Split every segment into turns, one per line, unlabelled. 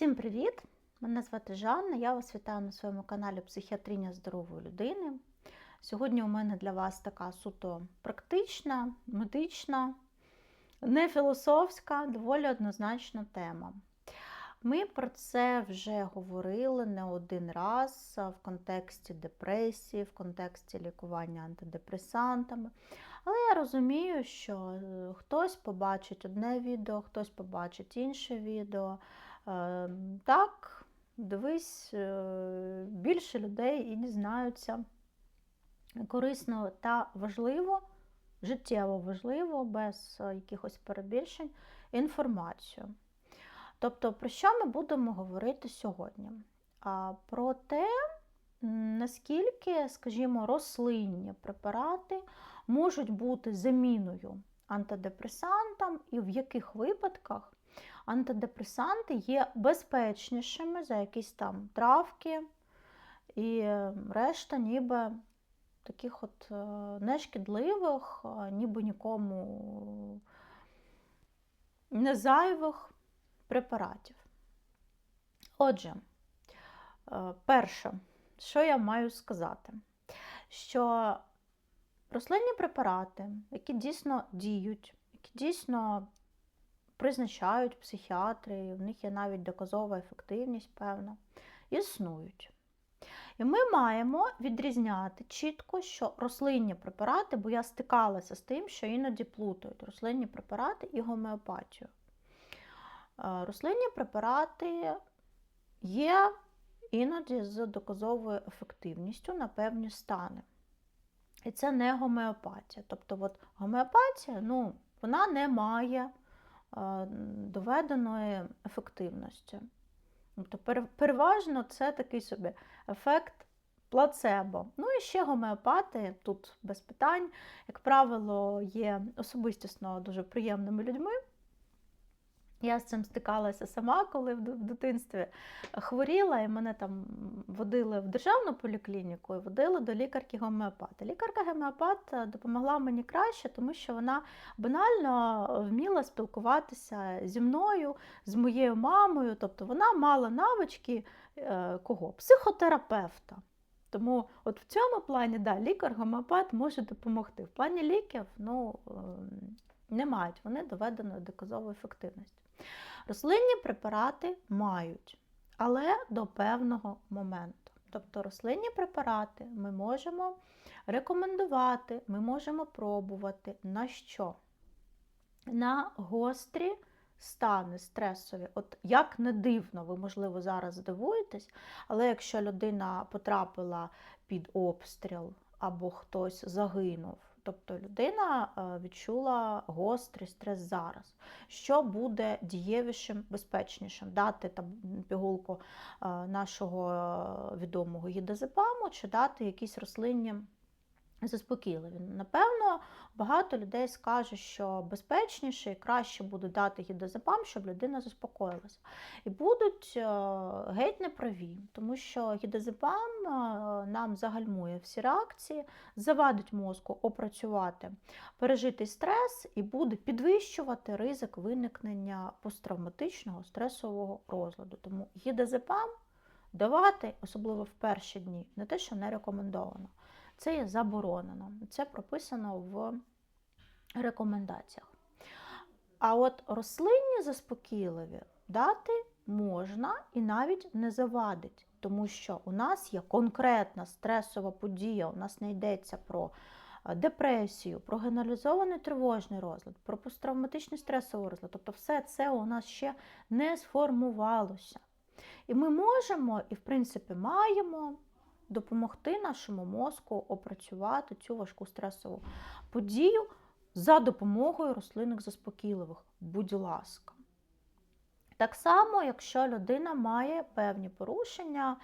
Всім привіт! Мене звати Жанна. Я вас вітаю на своєму каналі Психіатріння здорової людини. Сьогодні у мене для вас така суто практична, медична, не філософська, доволі однозначна тема. Ми про це вже говорили не один раз в контексті депресії, в контексті лікування антидепресантами. Але я розумію, що е, хтось побачить одне відео, хтось побачить інше відео. Е, Так, дивись, е, більше людей і дізнаються корисно та важливо, життєво важливо, без е, якихось перебільшень, інформацію. Тобто, про що ми будемо говорити сьогодні? Про те, наскільки, скажімо, рослинні препарати можуть бути заміною антидепресантам і в яких випадках антидепресанти є безпечнішими за якісь там травки і решта, ніби таких от е, нешкідливих, ніби нікому не зайвих препаратів. Отже, е, перше, що я маю сказати, що рослинні препарати, які дійсно діють, які дійсно призначають психіатри, в них є навіть доказова ефективність, певна, існують. І ми маємо відрізняти чітко, що рослинні препарати, бо я стикалася з тим, що іноді плутають рослинні препарати і гомеопатію. Е, рослинні препарати є іноді з доказовою ефективністю на певні стани. І це не гомеопатія. Тобто от гомеопатія ну, вона не має доведеної ефективності. Тобто, переважно це такий собі ефект плацебо. Ну і ще гомеопати тут без питань, як правило, є особистісно дуже приємними людьми. Я з цим стикалася сама, коли в дитинстві хворіла, і мене там водили в державну поліклініку і водили до лікарки гомеопата. Лікарка гомеопат допомогла мені краще, тому що вона банально вміла спілкуватися зі мною, з моєю мамою. Тобто вона мала навички е, кого? Психотерапевта. Тому от в цьому плані да, лікар-гомеопат може допомогти. В плані ліків ну, ем, не мають вони доведеної доказової ефективності. Рослинні препарати мають, але до певного моменту. Тобто рослинні препарати ми можемо рекомендувати, ми можемо пробувати на що? На гострі стани стресові. От як не дивно, ви, можливо, зараз здивуєтесь, але якщо людина потрапила під обстріл або хтось загинув, Тобто людина е, відчула гострий стрес зараз. Що буде дієвішим, безпечнішим? Дати там пігулку е, нашого е, відомого гідозепаму чи дати якісь рослинні заспокійливі. Напевно, багато людей скаже, що безпечніше і краще буде дати гідозепам, щоб людина заспокоїлася. І будуть е, геть неправі, тому що гідозепам е, нам загальмує всі реакції, завадить мозку опрацювати пережитий стрес і буде підвищувати ризик виникнення посттравматичного стресового розладу. Тому гідозепам давати, особливо в перші дні, не те, що не рекомендовано. Це є заборонено. Це прописано в рекомендаціях. А от рослинні заспокійливі дати можна і навіть не завадить, тому що у нас є конкретна стресова подія, у нас не йдеться про е, депресію, про генералізований тривожний розлад, про посттравматичний стресовий розлад. Тобто все це у нас ще не сформувалося. І ми можемо, і в принципі маємо допомогти нашому мозку опрацювати цю важку стресову подію за допомогою рослинних заспокійливих, будь ласка. Так само, якщо людина має певні порушення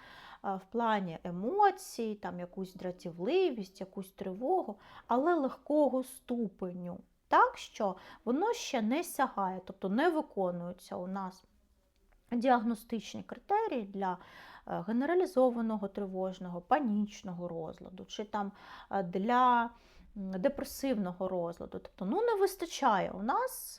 в плані емоцій, там якусь дратівливість, якусь тривогу, але легкого ступеню, так що воно ще не сягає, тобто не виконуються у нас діагностичні критерії для Е, генералізованого тривожного, панічного розладу, чи там е, для депресивного розладу. Тобто, ну не вистачає у нас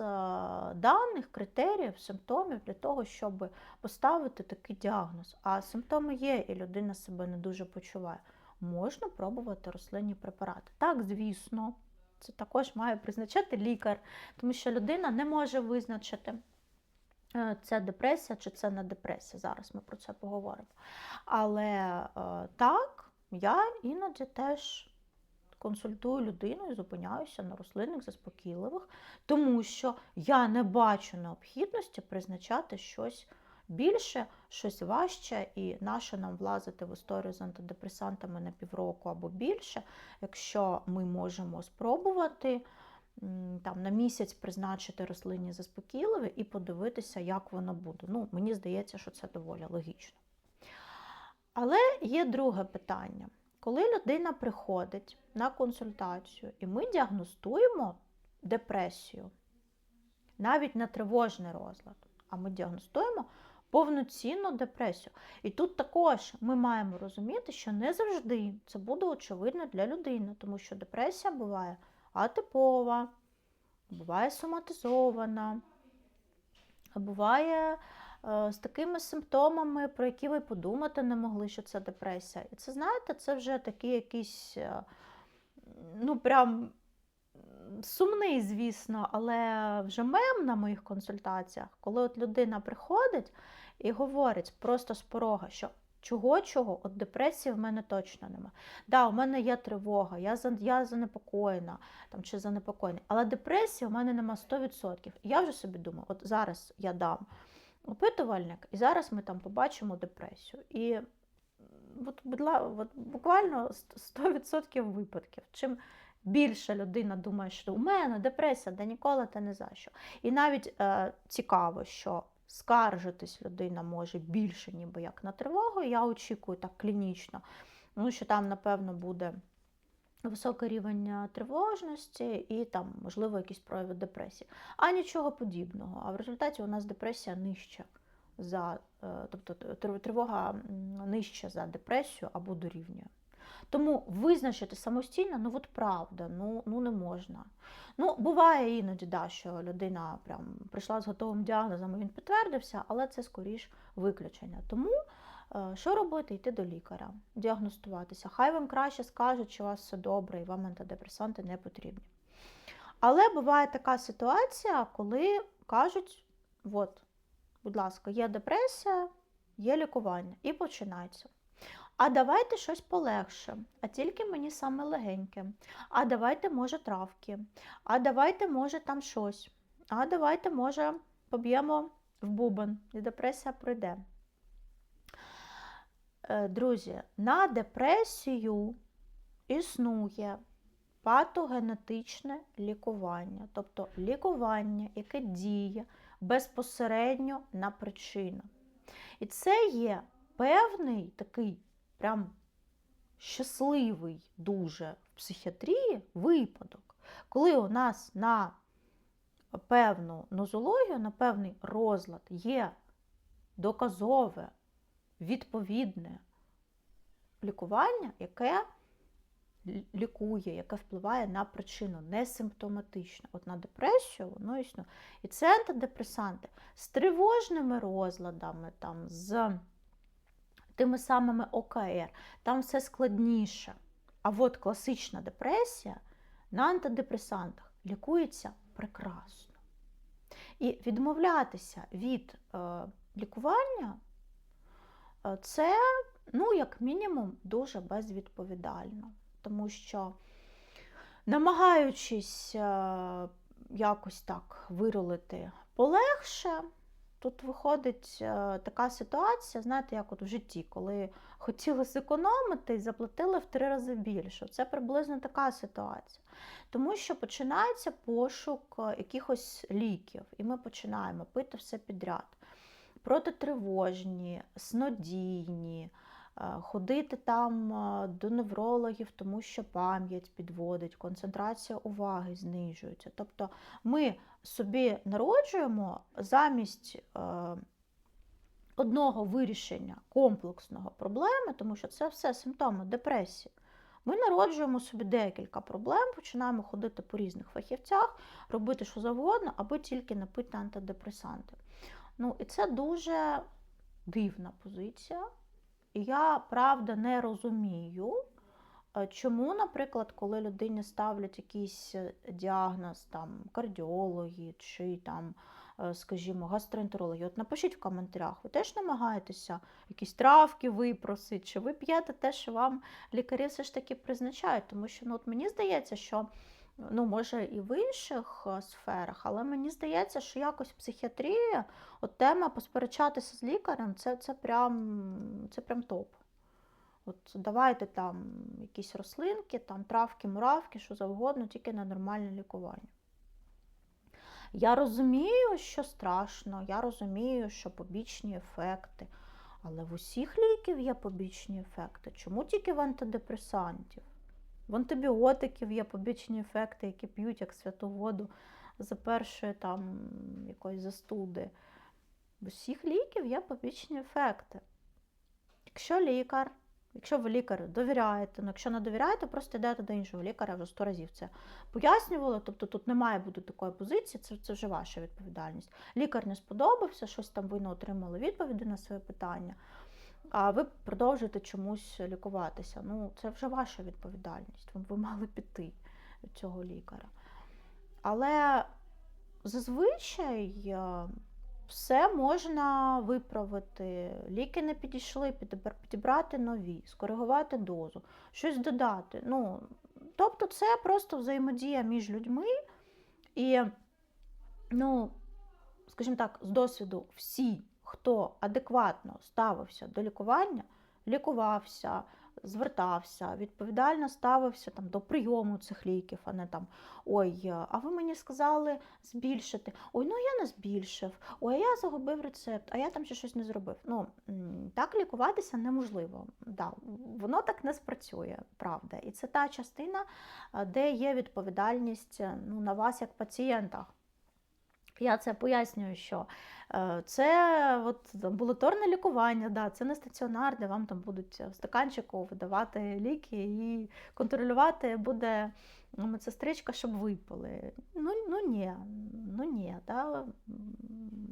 даних, критеріїв, симптомів для того, щоб поставити такий діагноз. А симптоми є, і людина себе не дуже почуває. Можна пробувати рослинні препарати. Так, звісно, це також має призначати лікар, тому що людина не може визначити. Е, це депресія чи це не депресія. Зараз ми про це поговоримо. Але е, так, я іноді теж консультую людину і зупиняюся на рослинних заспокійливих, тому що я не бачу необхідності призначати щось більше, щось важче, і наше нам влазити в історію з антидепресантами на півроку або більше, якщо ми можемо спробувати там на місяць призначити рослинні заспокійливі і подивитися, як воно буде. Ну, Мені здається, що це доволі логічно. Але є друге питання. Коли людина приходить на консультацію і ми діагностуємо депресію, навіть на тривожний розлад, а ми діагностуємо повноцінну депресію. І тут також ми маємо розуміти, що не завжди це буде очевидно для людини, тому що депресія буває атипова, буває соматизована, буває е, з такими симптомами, про які ви подумати не могли, що це депресія. І це, знаєте, це вже такий якийсь, е, ну, прям сумний, звісно, але вже мем на моїх консультаціях, коли от людина приходить і говорить просто з порога, що чого-чого, от депресії в мене точно нема. Да, у мене є тривога, я я занепокоєна там, чи занепокоєна, але депресії у мене нема 100%. Я вже собі думаю, от зараз я дам опитувальник, і зараз ми там побачимо депресію. І от, от, буквально 100% випадків. Чим більше людина думає, що у мене депресія, да ніколи та не за що. І навіть е, цікаво, що скаржитись людина може більше, ніби як на тривогу. Я очікую так клінічно, ну що там, напевно, буде високий рівень тривожності і там, можливо, якісь прояви депресії. А нічого подібного. А в результаті у нас депресія нижча за, е, тобто тривога нижча за депресію або дорівнює. Тому визначити самостійно, ну от правда, ну ну не можна. Ну, Буває іноді, да, що людина прям прийшла з готовим діагнозом, і він підтвердився, але це скоріш виключення. Тому е, що робити? Йти до лікаря, діагностуватися. Хай вам краще скажуть, що у вас все добре і вам антидепресанти не потрібні. Але буває така ситуація, коли кажуть, от, будь ласка, є депресія, є лікування, і починається. А давайте щось полегше, а тільки мені саме легеньке. А давайте, може, травки. А давайте, може, там щось. А давайте, може, поб'ємо в бубен, і депресія пройде. Е, друзі, на депресію існує патогенетичне лікування, тобто лікування, яке діє безпосередньо на причину. І це є певний такий прям щасливий дуже в психіатрії випадок, коли у нас на певну нозологію, на певний розлад є доказове, відповідне лікування, яке лікує, яке впливає на причину, не симптоматично. От на депресію воно існує. І це антидепресанти з тривожними розладами, там, з тими самими ОКР, там все складніше. А от класична депресія на антидепресантах лікується прекрасно. І відмовлятися від е, лікування е, це, ну, як мінімум, дуже безвідповідально. Тому що, намагаючись е, якось так вирулити полегше, Тут виходить е, така ситуація, знаєте, як от в житті, коли хотіли зекономити і заплатили в три рази більше. Це приблизно така ситуація. Тому що починається пошук е, якихось ліків, і ми починаємо пити все підряд. Протитривожні, снодійні. Е, ходити там е, до неврологів, тому що пам'ять підводить, концентрація уваги знижується. Тобто ми собі народжуємо замість е, одного вирішення комплексного проблеми, тому що це все симптоми депресії. Ми народжуємо собі декілька проблем, починаємо ходити по різних фахівцях, робити що завгодно, аби тільки не пити антидепресанти. Ну, і це дуже дивна позиція. Я правда не розумію, е, чому, наприклад, коли людині ставлять якийсь е, діагноз, там кардіологи чи там, е, скажімо, гастроентерологи, от напишіть в коментарях, ви теж намагаєтеся якісь травки випросити, чи ви п'єте те, що вам лікарі все ж таки призначають, тому що ну, от мені здається, що ну, може і в інших е, сферах, але мені здається, що якось в психіатрії от тема посперечатися з лікарем це, це, прям, це прям топ. От давайте там якісь рослинки, там травки, муравки, що завгодно, тільки на нормальне лікування. Я розумію, що страшно, я розумію, що побічні ефекти. Але в усіх ліків є побічні ефекти. Чому тільки в антидепресантів? В антибіотиків є побічні ефекти, які п'ють як святу воду за першої там якоїсь застуди. В усіх ліків є побічні ефекти. Якщо лікар, якщо ви лікарю довіряєте, ну якщо не довіряєте, просто йдете до іншого лікаря вже сто разів це пояснювали. Тобто тут не має бути такої позиції, це, це вже ваша відповідальність. Лікар не сподобався, щось там ви не отримали відповіді на своє питання, а ви продовжуєте чомусь лікуватися. Ну, це вже ваша відповідальність. Ви, мали піти від цього лікаря. Але зазвичай е, все можна виправити. Ліки не підійшли, підібрати нові, скоригувати дозу, щось додати. Ну, тобто це просто взаємодія між людьми. І, ну, скажімо так, з досвіду всі, хто адекватно ставився до лікування, лікувався, звертався, відповідально ставився там, до прийому цих ліків, а не там ой, а ви мені сказали збільшити. Ой, ну я не збільшив, ой, а я загубив рецепт, а я там ще щось не зробив. Ну, так лікуватися неможливо. Да, воно так не спрацює, правда. І це та частина, де є відповідальність е, ну, на вас як пацієнта. Я це пояснюю, що е, це от, амбулаторне лікування, да, це не стаціонар, де вам там будуть в стаканчику видавати ліки і контролювати буде медсестричка, щоб випили. Ну, ну ні, ну ні, да.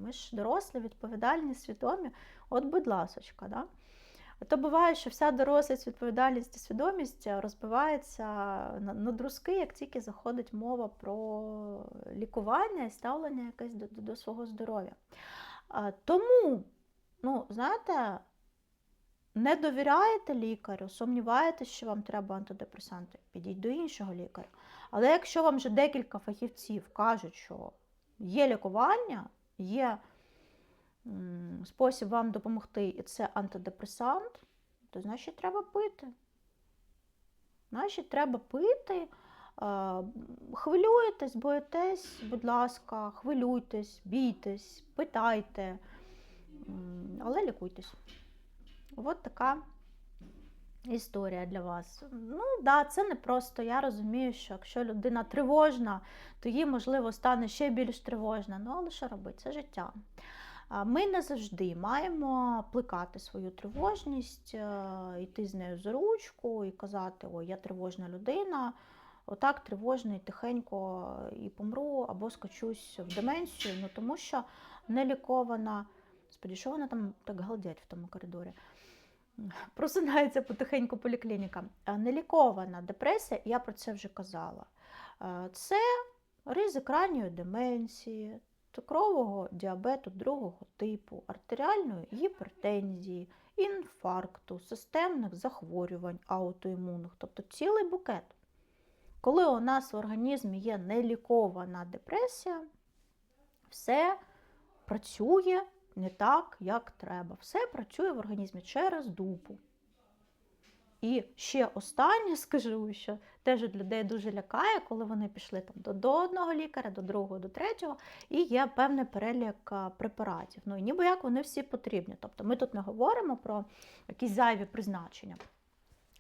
ми ж дорослі, відповідальні, свідомі. От, будь ласочка, да. То буває, що вся дорослість, відповідальність і свідомість розбивається на, друзки, як тільки заходить мова про лікування і ставлення якесь до, до, свого здоров'я. Тому, ну, знаєте, не довіряєте лікарю, сумніваєтесь, що вам треба антидепресанти, підіть до іншого лікаря. Але якщо вам вже декілька фахівців кажуть, що є лікування, є спосіб вам допомогти, і це антидепресант, то значить треба пити. Значить, треба пити. Хвилюєтесь, боїтесь, будь ласка, хвилюйтесь, бійтесь, питайте, але лікуйтесь. От така історія для вас. Ну, да, це не просто. Я розумію, що якщо людина тривожна, то їй, можливо, стане ще більш тривожна. Ну, але що робити? Це життя. Ми не завжди маємо плекати свою тривожність, е, йти з нею за ручку і казати, ой, я тривожна людина, отак тривожний, тихенько і помру, або скачусь в деменцію, ну тому що нелікована, господи, що вона там так галдять в тому коридорі? Просинається потихеньку поліклінікам. Е, Нелікована депресія, я про це вже казала. Е, Це ризик ранньої деменції, цукрового діабету другого типу, артеріальної гіпертензії, інфаркту, системних захворювань аутоімунних, тобто цілий букет. Коли у нас в організмі є нелікована депресія, все працює не так, як треба. Все працює в організмі через дупу. І ще останнє скажу, що теж людей дуже лякає, коли вони пішли там до, одного лікаря, до другого, до третього, і є певний перелік препаратів. Ну і ніби як вони всі потрібні. Тобто ми тут не говоримо про якісь зайві призначення.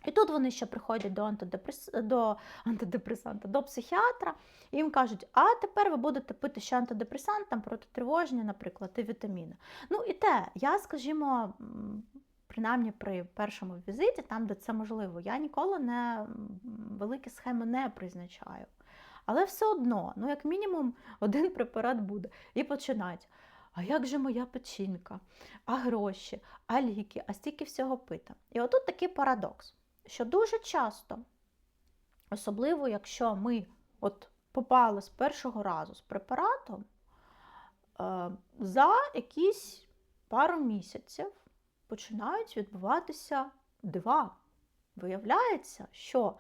І тут вони ще приходять до, антидепрес... до антидепресанта, до психіатра, і їм кажуть, а тепер ви будете пити ще антидепресант, там протитривожні, наприклад, і вітаміни. Ну і те, я, скажімо, принаймні при першому візиті, там, де це можливо, я ніколи не великі схеми не призначаю. Але все одно, ну, як мінімум, один препарат буде. І починають. А як же моя печінка? А гроші, а ліки, а стільки всього пита. І отут такий парадокс, що дуже часто, особливо якщо ми от попали з першого разу з препаратом, е, за якісь пару місяців починають відбуватися дива. Виявляється, що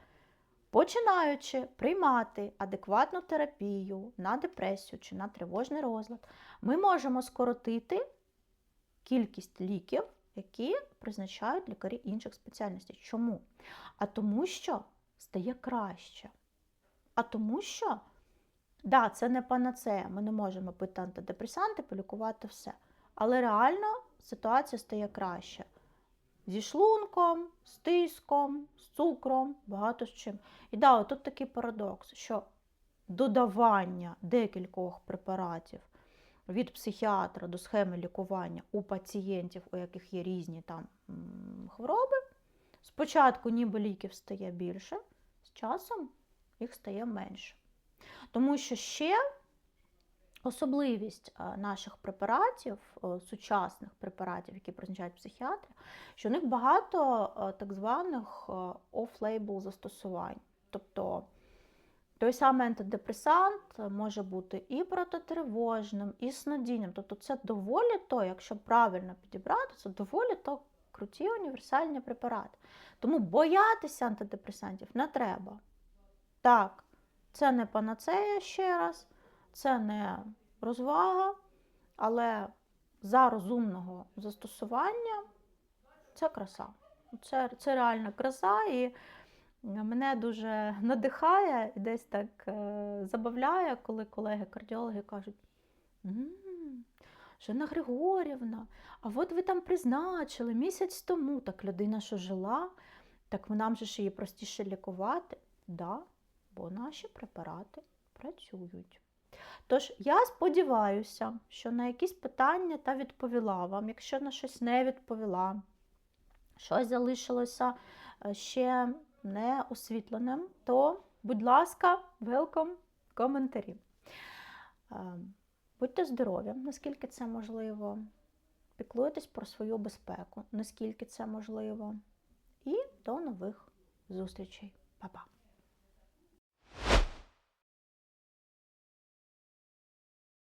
починаючи приймати адекватну терапію на депресію чи на тривожний розлад, ми можемо скоротити кількість ліків, які призначають лікарі інших спеціальностей. Чому? А тому, що стає краще. А тому, що да, це не панацея, ми не можемо пити антидепресанти, полікувати все. Але реально ситуація стає краще. Зі шлунком, з тиском, з цукром, багато з чим. І да, тут такий парадокс, що додавання декількох препаратів від психіатра до схеми лікування у пацієнтів, у яких є різні там хвороби, спочатку ніби ліків стає більше, з часом їх стає менше. Тому що ще особливість е, наших препаратів, е, сучасних препаратів, які призначають психіатри, що у них багато е, так званих оф-лейбл застосувань. Тобто той самий антидепресант може бути і протитривожним, і снодійним. Тобто це доволі то, якщо правильно підібрати, це доволі то круті універсальні препарати. Тому боятися антидепресантів не треба. Так, це не панацея ще раз, це не розвага, але за розумного застосування це краса. Це, це реальна краса, і мене дуже надихає і десь так е, забавляє, коли колеги-кардіологи кажуть. «М, Жена Григорівна, а от ви там призначили місяць тому, так людина, що жила, так нам же ж її простіше лікувати. Да, бо наші препарати працюють. Тож я сподіваюся, що на якісь питання та відповіла вам. Якщо на щось не відповіла, щось залишилося е, ще не освітленим, то, будь ласка, велком коментарі. Е, Будьте здорові, наскільки це можливо. Піклуйтесь про свою безпеку, наскільки це можливо. І до нових зустрічей. Па-па!